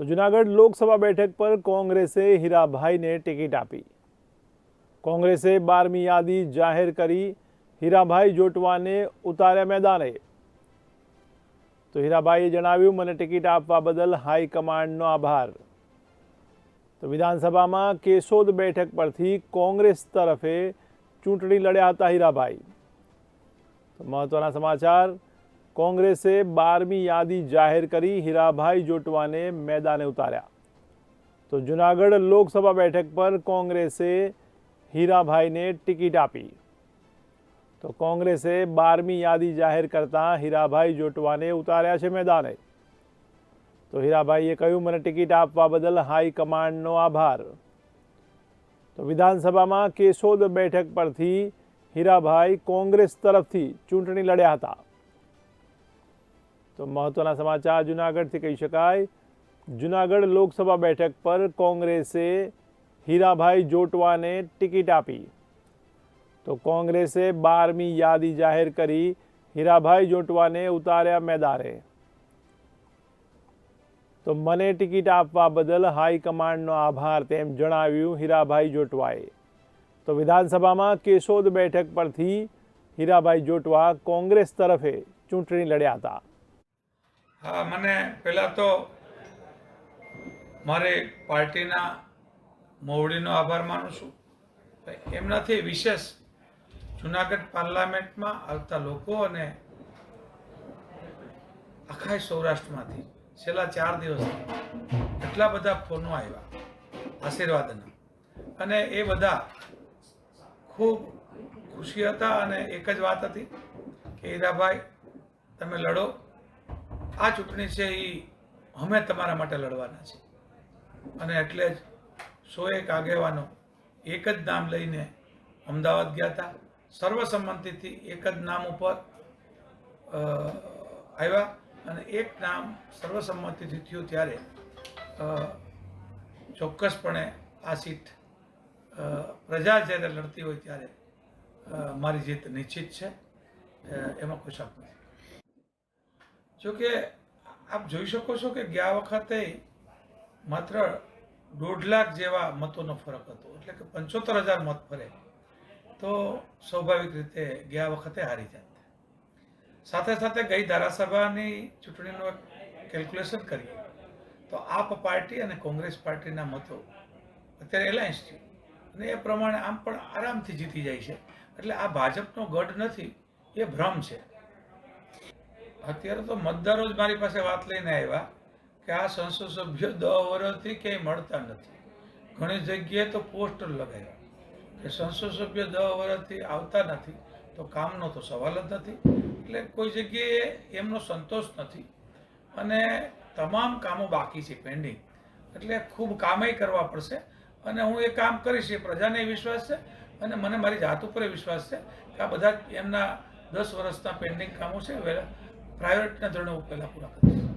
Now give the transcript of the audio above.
તો જુનાગઢ લોકસભા બેઠક પર કોંગ્રેસે હીરાભાઈને ટિકિટ આપી. કોંગ્રેસે બારમી યાદી જાહેર કરી, હીરાભાઈ જોટવાને ઉતાર્યા મેદાને. તો હીરાભાઈએ જણાવ્યું, મને ટિકિટ આપવા બદલ હાઈકમાન્ડનો આભાર. તો વિધાનસભામાં કેશોદ બેઠક પરથી કોંગ્રેસ તરફે ચૂંટણી લડ્યા હતા હીરાભાઈ. તો મહત્વના સમાચાર કોંગ્રેસે બારમી યાદી જાહેર કરી હીરાભાઈ જોટવાને મેદાને ઉતાર્યા. તો જુનાગઢ લોકસભા બેઠક પર કોંગ્રેસે હીરાભાઈને ટિકિટ આપી. તો કોંગ્રેસે બારમી યાદી જાહેર કરતા હીરાભાઈ જોટવાને ઉતાર્યા છે મેદાને. તો હીરાભાઈએ કહ્યું, મને ટિકિટ આપવા બદલ હાઈકમાન્ડનો આભાર. તો વિધાનસભામાં કેશોદ બેઠક પરથી હીરાભાઈ કોંગ્રેસ તરફથી ચૂંટણી લડ્યા હતા. તો મહત્વના સમાચાર જૂનાગઢથી કહી શકાય. જુનાગઢ લોકસભા બેઠક પર કોંગ્રેસે હીરાભાઈ જોટવાને ટિકિટ આપી. તો કોંગ્રેસે બારમી યાદી જાહેર કરી હીરાભાઈ જોટવાને ઉતાર્યા મેદાને તો મને ટિકિટ આપવા બદલ હાઈકમાન્ડનો આભાર તેમ જણાવ્યું હીરાભાઈ જોટવાએ. તો વિધાનસભામાં કેશોદ બેઠક પરથી હીરાભાઈ જોટવા કોંગ્રેસ તરફે ચૂંટણી લડ્યા હતા. હા, મને પહેલાં તો મારે પાર્ટીના મોવડીનો આભાર માનું છું. એમનાથી વિશેષ જુનાગઢ પાર્લામેન્ટમાં આવતા લોકો અને આખા સૌરાષ્ટ્રમાંથી છેલ્લા ચાર દિવસથી એટલા બધા ફોનો આવ્યા આશીર્વાદના. અને એ બધા ખૂબ ખુશી હતા અને એક જ વાત હતી કે, હીરાભાઈ, તમે લડો. આ ચૂંટણી છે એ અમે તમારા માટે લડવાના છે અને એટલે જ સો એક આગેવાનો એક જ નામ લઈને અમદાવાદ ગયા હતા. સર્વસંમતિથી એક જ નામ ઉપર આવ્યા અને એક નામ સર્વસંમતિથી થયું ત્યારે ચોક્કસપણે આ સીટ પ્રજા જ્યારે લડતી હોય ત્યારે મારી જીત નિશ્ચિત છે. એમાં કોઈ શક નથી. જોકે આપ જોઈ શકો છો કે ગયા વખતે માત્ર દોઢ લાખ જેવા મતોનો ફરક હતો. એટલે કે પંચોતેર હજાર મત ફરે. તો સ્વાભાવિક રીતે ગયા વખતે હારી જાત. સાથે સાથે ગઈ ધારાસભાની ચૂંટણીનું કેલ્ક્યુલેશન કરીએ. તો આપ પાર્ટી અને કોંગ્રેસ પાર્ટીના મતો અત્યારે એલાયન્સ છે. અને એ પ્રમાણે આમ પણ આરામથી જીતી જાય છે. એટલે આ ભાજપનો ગઢ નથી, એ ભ્રમ છે. અત્યારે તો મતદારો જ મારી પાસે વાત લઈને આવ્યા કે આ સંસદ સભ્યો દસ વર્ષથી ક્યાંય મળતા નથી. ઘણી જગ્યાએ તો પોસ્ટર લગાવ્યા કે સંસદ સભ્ય દસ વર્ષથી આવતા નથી, તો કામનો તો સવાલ જ નથી. એટલે કોઈ જગ્યાએ એમનો સંતોષ નથી. અને તમામ કામો બાકી છે પેન્ડિંગ એટલે ખૂબ કામે કરવા પડશે અને હું એ કામ કરીશ, એ પ્રજાને વિશ્વાસ છે અને મને મારી જાત ઉપર વિશ્વાસ છે કે આ બધા એમના દસ વર્ષના પેન્ડિંગ કામો છે પ્રાયોરિટીના ધોરણે હું પહેલાં પૂરા કરીશ